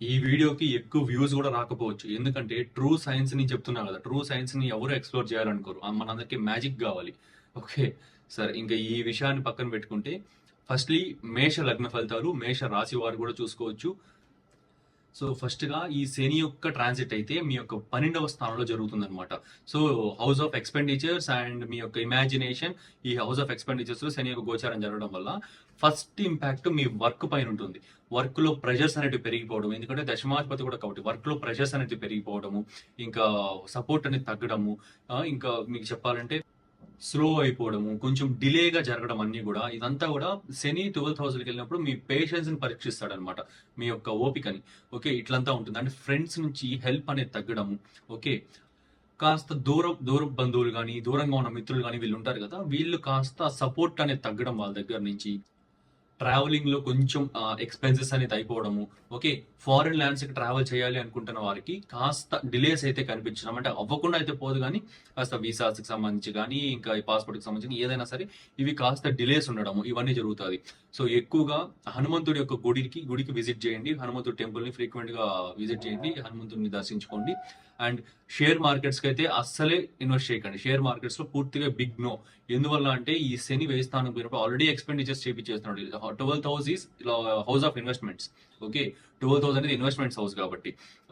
ఈ వీడియోకి ఎక్కువ వ్యూస్ కూడా రాకపోవచ్చు. ఎందుకంటే ట్రూ సైన్స్ని చెప్తున్నా కదా ట్రూ సైన్స్ని ఎవరు ఎక్స్ప్లోర్ చేయాలనుకోరు. మనందరికీ మనందరికి మ్యాజిక్ కావాలి. ఓకే సరే ఇంకా ఈ విషయాన్ని పక్కన పెట్టుకుంటే ఫస్ట్లీ మేష లగ్న ఫలితాలు మేష రాశి వారు కూడా చూసుకోవచ్చు. సో ఫస్ట్గా ఈ శని యొక్క ట్రాన్సిట్ అయితే మీ యొక్క పన్నెండవ స్థానంలో జరుగుతుంది అనమాట so house of expenditures and మీ యొక్క ఇమాజినేషన్ ఈ హౌస్ ఆఫ్ ఎక్స్పెండిచర్స్లో శని యొక్క గోచారం జరగడం వల్ల ఫస్ట్ ఇంపాక్ట్ మీ వర్క్ పైన ఉంటుంది. వర్క్లో ప్రెషర్స్ అనేది పెరిగిపోవడం ఎందుకంటే దశమాధిపతి కూడా కాబట్టి వర్క్లో ప్రెషర్స్ అనేది పెరిగిపోవడము ఇంకా సపోర్ట్ అనేది తగ్గడము ఇంకా మీకు చెప్పాలంటే స్లో అయిపోవడము కొంచెం డిలేగా జరగడం అన్ని కూడా ఇదంతా కూడా శని ట్వెల్త్ హౌస్కి వెళ్ళినప్పుడు మీ పేషెన్స్ని పరీక్షిస్తాడు అనమాట మీ యొక్క ఓపికని. ఓకే ఇట్లంతా ఉంటుంది. అంటే ఫ్రెండ్స్ నుంచి హెల్ప్ అనేది తగ్గడము ఓకే. కాస్త దూరం దూర బంధువులు కానీ దూరంగా ఉన్న మిత్రులు కానీ వీళ్ళు ఉంటారు కదా వీళ్ళు కాస్త సపోర్ట్ అనేది తగ్గడం వాళ్ళ దగ్గర నుంచి. ట్రావెలింగ్లో కొంచెం ఎక్స్పెన్సెస్ అనేది అయిపోవడము. ఓకే ఫారిన్ ల్యాండ్స్కి ట్రావెల్ చేయాలి అనుకుంటున్న వారికి కాస్త డిలేస్ అయితే కనిపించడం. అంటే అవ్వకుండా అయితే పోదు కానీ కాస్త వీసాస్కి సంబంధించి కానీ ఇంకా ఈ పాస్పోర్ట్కి సంబంధించి ఏదైనా సరే ఇవి కాస్త డిలేస్ ఉండడము. ఇవన్నీ జరుగుతుంది సో ఎక్కువగా హనుమంతుడి యొక్క గుడికి గుడికి విజిట్ చేయండి. హనుమంతుడి టెంపుల్ని ఫ్రీక్వెంట్గా విజిట్ చేయండి. హనుమంతుడిని దర్శించుకోండి. అండ్ షేర్ మార్కెట్స్కి అయితే అస్సలే ఇన్వెస్ట్ చేయకండి. షేర్ మార్కెట్స్లో పూర్తిగా బిగ్ నో ఎందువల్ల అంటే ఈ శని వ్యయ పోయినప్పుడు already expenditures చేపించేస్తున్నాడు. Twelve house is house of investments okay twelve thousand అనేది ఇన్వెస్ట్మెంట్స్ హౌస్ కాబట్టి.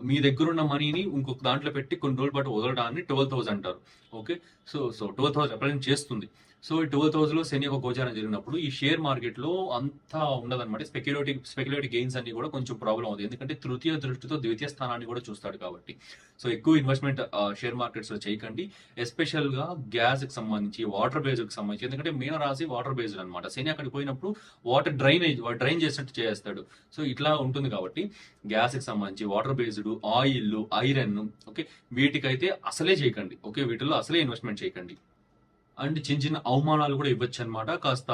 మీ దగ్గర ఉన్న మనీని ఇంకొక దాంట్లో పెట్టి కొన్ని రోజుల పాటు వదలడాన్ని ట్వెల్వ్ థౌసండ్ అంటారు. Okay so so twelve thousand represent చేస్తుంది. సో ఈ ట్వెల్వ్ థౌసండ్లో శని ఒక గోచారం జరిగినప్పుడు ఈ షేర్ మార్కెట్లో అంతా ఉండదన్నమాట. స్పెక్యులేటివ్ స్పెక్యులేటివ్ గెయిన్స్ అన్ని కూడా కొంచెం ప్రాబ్లం అవుతుంది ఎందుకంటే తృతీయ దృష్టితో ద్వితీయ స్థానాన్ని కూడా చూస్తాడు కాబట్టి. సో ఎక్కువ ఇన్వెస్ట్మెంట్ షేర్ మార్కెట్స్లో చేయకండి. ఎస్పెషల్గా గ్యాస్కి సంబంధించి వాటర్ బేస్కి సంబంధించి. ఎందుకంటే మీన రాశి వాటర్ బేస్డ్ అనమాట శని అక్కడికి పోయినప్పుడు వాటర్ డ్రైనేజ్ డ్రైన్ చేసినట్టు చేస్తాడు. సో ఇట్లా ఉంటుంది కాబట్టి గ్యాస్కి సంబంధించి water based oil iron okay వీటికైతే అసలే చేయకండి. ఓకే వీటిలో అసలే ఇన్వెస్ట్మెంట్ చేయకండి. అండ్ చిన్న చిన్న అవమానాలు కూడా ఇవ్వచ్చు అనమాట కాస్త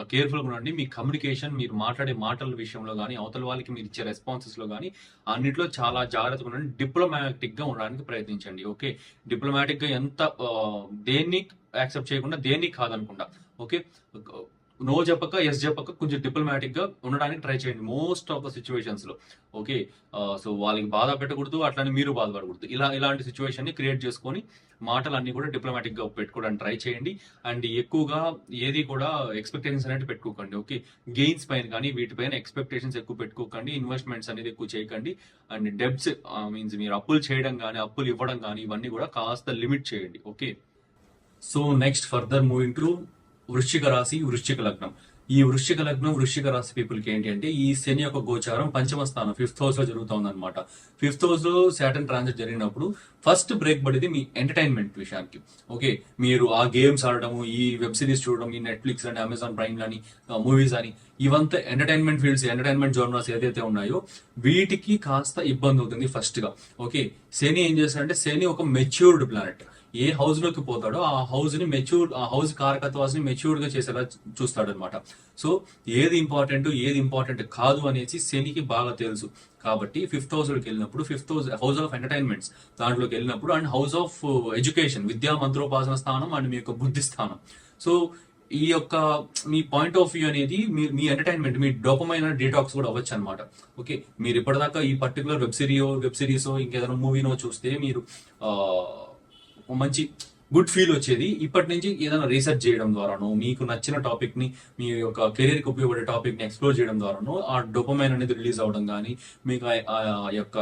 కేర్ఫుల్గా ఉండండి. మీ కమ్యూనికేషన్ మీరు మాట్లాడే మాటల విషయంలో కానీ అవతల వాళ్ళకి మీరు ఇచ్చే రెస్పాన్సెస్లో కానీ అన్నిట్లో చాలా జాగ్రత్తగా ఉండండి. డిప్లొమాటిక్గా ఉండడానికి ప్రయత్నించండి. ఓకే? డిప్లొమాటిక్గా ఎంత దేన్ని యాక్సెప్ట్ చేయకుండా దేన్ని కాదనకుండా. ఓకే? నో చెప్పక ఎస్ చెప్పక కొంచెం డిప్లొమాటిక్గా ఉండడానికి ట్రై చేయండి. మోస్ట్ ఆఫ్ ద సిచ్యువేషన్స్లో. ఓకే సో uh, వాళ్ళకి బాధ పెట్టకూడదు అట్లానే మీరు బాధపడకూడదు. ఇలా ఇలాంటి సిచ్యువేషన్ని క్రియేట్ చేసుకొని మాటలన్నీ కూడా డిప్లొమాటిక్గా పెట్టుకోవడానికి ట్రై చేయండి. అండ్ ఎక్కువగా ఏది కూడా ఎక్స్పెక్టేషన్స్ అనేది పెట్టుకోకండి. ఓకే గెయిన్స్ పైన కానీ వీటిపైన ఎక్స్పెక్టేషన్స్ ఎక్కువ పెట్టుకోకండి. ఇన్వెస్ట్మెంట్స్ అనేది ఎక్కువ చేయకండి. అండ్ డెబ్ట్స్ మీన్స్ మీరు అప్పులు చేయడం కానీ అప్పులు ఇవ్వడం కానీ ఇవన్నీ కూడా కాస్త లిమిట్ చేయండి. Okay so next further moving to వృశ్చిక రాశి వృశ్చిక లగ్నం. ఈ వృశ్చిక లగ్నం వృశ్చిక రాశి పీపుల్కి ఏంటి అంటే ఈ శని యొక్క గోచారం పంచమ స్థానం ఫిఫ్త్ హౌస్లో జరుగుతుంది అనమాట ఫిఫ్త్ హౌస్లో సాటర్న్ ట్రాన్సిట్ జరిగినప్పుడు ఫస్ట్ బ్రేక్ పడేది మీ ఎంటర్టైన్మెంట్ విషయానికి. ఓకే మీరు ఆ గేమ్స్ ఆడటము ఈ వెబ్ సిరీస్ చూడడం ఈ నెట్ఫ్లిక్స్ అని అమెజాన్ ప్రైమ్ కానీ మూవీస్ అని ఇవంతా ఎంటర్టైన్మెంట్ ఫీల్డ్స్ ఎంటర్టైన్మెంట్ జోనర్స్ ఏదైతే ఉన్నాయో వీటికి కాస్త ఇబ్బంది అవుతుంది ఫస్ట్గా. ఓకే శని ఏం చేస్తాడంటే శని ఒక మెచ్యూర్డ్ ప్లానెట్ ఏ హౌస్లోకి పోతాడో ఆ హౌస్ని మెచ్యూర్ ఆ హౌస్ కారకత్వాన్ని మెచ్యూర్డ్గా చేసేలా చూస్తాడు అనమాట సో ఏది ఇంపార్టెంట్ ఏది ఇంపార్టెంట్ కాదు అనేసి శనికి బాగా తెలుసు. కాబట్టి ఫిఫ్త్ హౌస్లోకి వెళ్ళినప్పుడు fifth house house of entertainments దాంట్లోకి వెళ్ళినప్పుడు అండ్ హౌస్ ఆఫ్ ఎడ్యుకేషన్ విద్యా మంత్రోపాసన స్థానం అండ్ మీ యొక్క బుద్ధి స్థానం. సో ఈ యొక్క మీ పాయింట్ ఆఫ్ వ్యూ అనేది మీ మీ ఎంటర్టైన్మెంట్ మీ డోపమైన డీటాక్స్ కూడా అవ్వచ్చు అనమాట ఓకే మీరు ఇప్పటిదాకా ఈ పర్టికులర్ వెబ్ సిరీయో వెబ్ సిరీస్ ఇంకేదైనా మూవీనో చూస్తే మీరు ఆ, మంచి గుడ్ ఫీల్ వచ్చేది. ఇప్పటి నుంచి ఏదైనా రీసెర్చ్ చేయడం ద్వారానో మీకు నచ్చిన టాపిక్ని మీ యొక్క కెరీర్కి ఉపయోగపడే టాపిక్ని ఎక్స్ప్లోర్ చేయడం ద్వారానో ఆ డొపమైన్ అనేది రిలీజ్ అవడం కానీ మీకు ఆ- యొక్క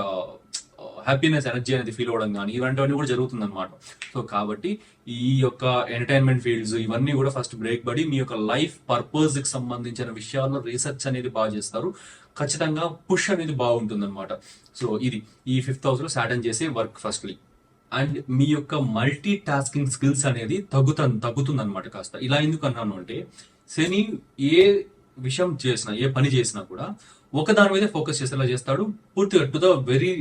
హ్యాపీనెస్ ఎనర్జీ అనేది ఫీల్ అవ్వడం కానీ ఇలాంటివన్నీ కూడా జరుగుతుంది అనమాట సో కాబట్టి ఈ యొక్క ఎంటర్టైన్మెంట్ ఫీల్డ్స్ ఇవన్నీ కూడా ఫస్ట్ బ్రేక్ పడి మీ యొక్క లైఫ్ పర్పస్కి సంబంధించిన విషయాల్లో రీసెర్చ్ అనేది బాగా చేస్తారు. ఖచ్చితంగా పుష్ అనేది బాగుంటుంది అనమాట సో ఇది ఈ ఫిఫ్త్ హౌస్లో సాటన్ చేసే వర్క్ ఫస్ట్లీ అండ్ మీ యొక్క మల్టీ టాస్కింగ్ స్కిల్స్ అనేది తగ్గుతుంది తగ్గుతుంది అనమాట కాస్త. ఇలా ఎందుకు అన్నాను అంటే శని ఏ విషయం చేసినా ఏ పని చేసినా కూడా ఒక దాని మీద ఫోకస్ చేసేలా చేస్తాడు. పూర్తిగా to the very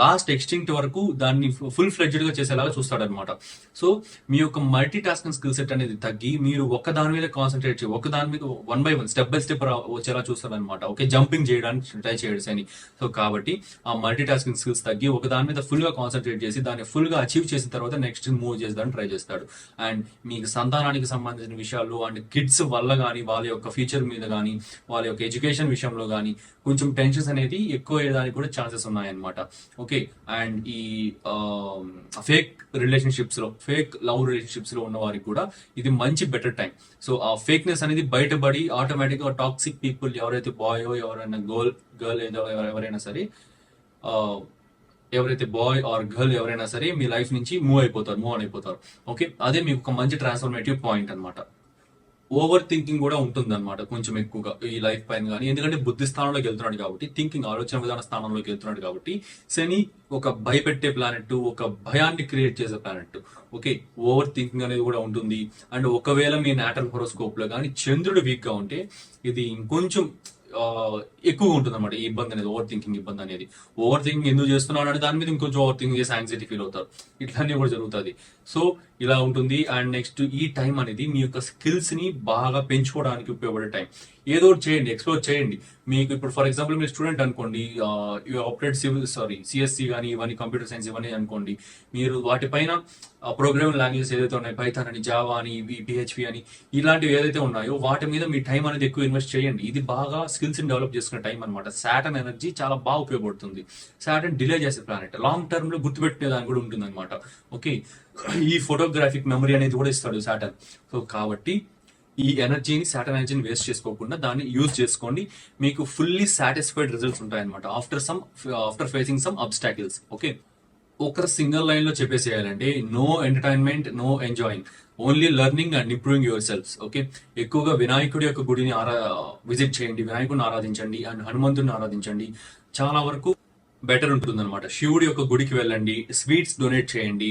last extinct వరకు దాన్ని ఫుల్ ఫ్లెడ్జ్డ్గా చేసేలాగా చూస్తాడు అనమాట సో మీ యొక్క మల్టీ టాస్కింగ్ స్కిల్ సెట్ అనేది తగ్గి మీరు ఒక దాని మీద కాన్సన్ట్రేట్ చేయ ఒక దాని మీద one by one step by step వచ్చేలా చూస్తాడు అనమాట ఓకే జంపింగ్ చేయడానికి ట్రై చేయడు అని. సో కాబట్టి ఆ మల్టీ టాస్కింగ్ స్కిల్స్ తగ్గి ఒక దాని మీద ఫుల్గా కాన్సన్ట్రేట్ చేసి దాన్ని ఫుల్గా అచీవ్ చేసిన తర్వాత నెక్స్ట్ మూవ్ చేసేదాన్ని ట్రై చేస్తాడు. అండ్ మీకు సంతానానికి సంబంధించిన విషయాలు అండ్ కిడ్స్ వల్ల కానీ వాళ్ళ యొక్క ఫ్యూచర్ మీద కానీ వాళ్ళ యొక్క ఎడ్యుకేషన్ విషయంలో కానీ కొంచెం టెన్షన్స్ అనేది ఎక్కువ అయ్యేదానికి కూడా ఛాన్సెస్ ఉన్నాయన్నమాట. ఓకే అండ్ ఈ um, ఫేక్ రిలేషన్షిప్స్లో ఫేక్ లవ్ రిలేషన్షిప్స్లో ఉన్న వారికి కూడా ఇది మంచి బెటర్ టైం సో ఆ ఫేక్నెస్ అనేది బయటపడి ఆటోమేటిక్గా టాక్సిక్ పీపుల్ ఎవరైతే బాయో ఎవరైనా గర్ల్ గర్ల్ ఏదో ఎవరైనా సరే ఎవరైతే బాయ్ ఆర్ గర్ల్ ఎవరైనా సరే మీ లైఫ్ నుంచి మూవ్ అయిపోతారు మూవ్ ఆన్ అయిపోతారు. ఓకే అదే మీకు ఒక మంచి ట్రాన్స్ఫర్మేటివ్ పాయింట్ అన్నమాట. ఓవర్ థింకింగ్ కూడా ఉంటుంది అనమాట కొంచెం ఎక్కువగా ఈ లైఫ్ పైన కానీ ఎందుకంటే బుద్ధి స్థానంలోకి వెళ్తున్నాడు కాబట్టి థింకింగ్ ఆలోచన విధాన స్థానంలోకి వెళ్తున్నాడు కాబట్టి శని ఒక భయపెట్టే ప్లానెట్ ఒక భయాన్ని క్రియేట్ చేసే ప్లానెట్ ఓకే ఓవర్ థింకింగ్ అనేది కూడా ఉంటుంది. అండ్ ఒకవేళ మీ నాటల్ హోరోస్కోప్లో కానీ చంద్రుడు వీక్గా ఉంటే ఇది ఇంకొంచెం ఎక్కువ ఎక్కువగా ఉంటుంది అనమాట ఈ ఇబ్బంది అనేది ఓవర్ థింకింగ్ ఇబ్బంది అనేది. ఓవర్ థింకింగ్ ఎందుకు చేస్తున్నాడు అంటే దాని మీద ఇంకొంచెం ఓవర్ థింకింగ్ చేసి యాంగ్జైటీ ఫీల్ అవుతారు. ఇట్లానే కూడా జరుగుతుంది. సో ఇలా ఉంటుంది. అండ్ నెక్స్ట్ ఈ టైం అనేది మీ యొక్క స్కిల్స్ని బాగా పెంచుకోవడానికి ఉపయోగపడే టైం ఏదో చేయండి ఎక్స్ప్లోర్ చేయండి. మీకు ఇప్పుడు ఫర్ ఎగ్జాంపుల్ మీరు స్టూడెంట్ అనుకోండి ఆపరేట్ సివిల్ సారీ సిఎస్సి కానీ ఇవన్నీ కంప్యూటర్ సైన్స్ ఇవన్నీ అనుకోండి. మీరు వాటిపైన ప్రోగ్రామింగ్ లాంగ్వేజెస్ ఏదైతే ఉన్నాయి పైథాన్ అని జావా అని పిహెచ్పి అని ఇలాంటివి ఏదైతే ఉన్నాయో వాటి మీద మీ టైం అనేది ఎక్కువ ఇన్వెస్ట్ చేయండి. ఇది బాగా స్కిల్స్ని డెవలప్ చేసుకునే టైం అనమాట సాటన్ ఎనర్జీ చాలా బాగా ఉపయోగపడుతుంది. సాటన్ డిలే చేసే ప్లానెట్ లాంగ్ టర్మ్లో గుర్తుపెట్టే దాని కూడా ఉంటుంది అనమాట ఓకే ఈ ఫోటోగ్రాఫిక్ మెమరీ అనేది కూడా ఇస్తాడు సాటన్ సో కాబట్టి ఈ ఎనర్జీని సాటన్ ఎనర్జీని వేస్ట్ చేసుకోకుండా దాన్ని యూజ్ చేసుకోండి. మీకు ఫుల్లీ సాటిస్ఫైడ్ రిజల్ట్స్ ఉంటాయన్నమాట. After some after facing some obstacles okay ఒకరు సింగిల్ లైన్లో చెప్పేసేయాలంటే no entertainment no enjoying only learning and improving your selfs okay ఎక్కువగా వినాయకుడి యొక్క గుడిని ఆరా విజిట్ చేయండి. వినాయకుడిని ఆరాధించండి అండ్ హనుమంతుడిని ఆరాధించండి. చాలా వరకు బెటర్ ఉంటుంది అనమాట శివుడి యొక్క గుడికి వెళ్ళండి. స్వీట్స్ డొనేట్ చేయండి.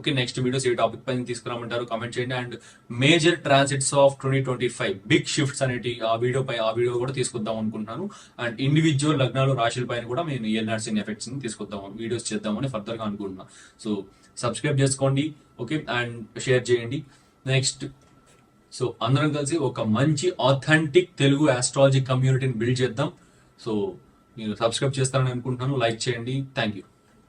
ఓకే నెక్స్ట్ వీడియోస్ ఏ టాపిక్ పైన తీసుకురామంటారు కామెంట్ చేయండి. And major transits of twenty twenty five big shifts అనేటి ఆ వీడియో పై ఆ వీడియో కూడా తీసుకొద్దాం అనుకుంటున్నాను. అండ్ ఇండివిజువల్ లగ్నాలు రాశుల పైన కూడా నేను ఇయర్ నర్సింగ్ ఎఫెక్ట్స్ని తీసుకుందాం వీడియోస్ చేద్దామని ఫర్దర్గా అనుకుంటున్నాను సో సబ్స్క్రైబ్ చేసుకోండి ఓకే అండ్ షేర్ చేయండి. నెక్స్ట్ సో అందరం కలిసి ఒక మంచి ఆథెంటిక్ తెలుగు ఆస్ట్రాలజీ కమ్యూనిటీని బిల్డ్ చేద్దాం. సో మీరు సబ్స్క్రైబ్ చేస్తారని అనుకుంటున్నాను. లైక్ చేయండి. Thank you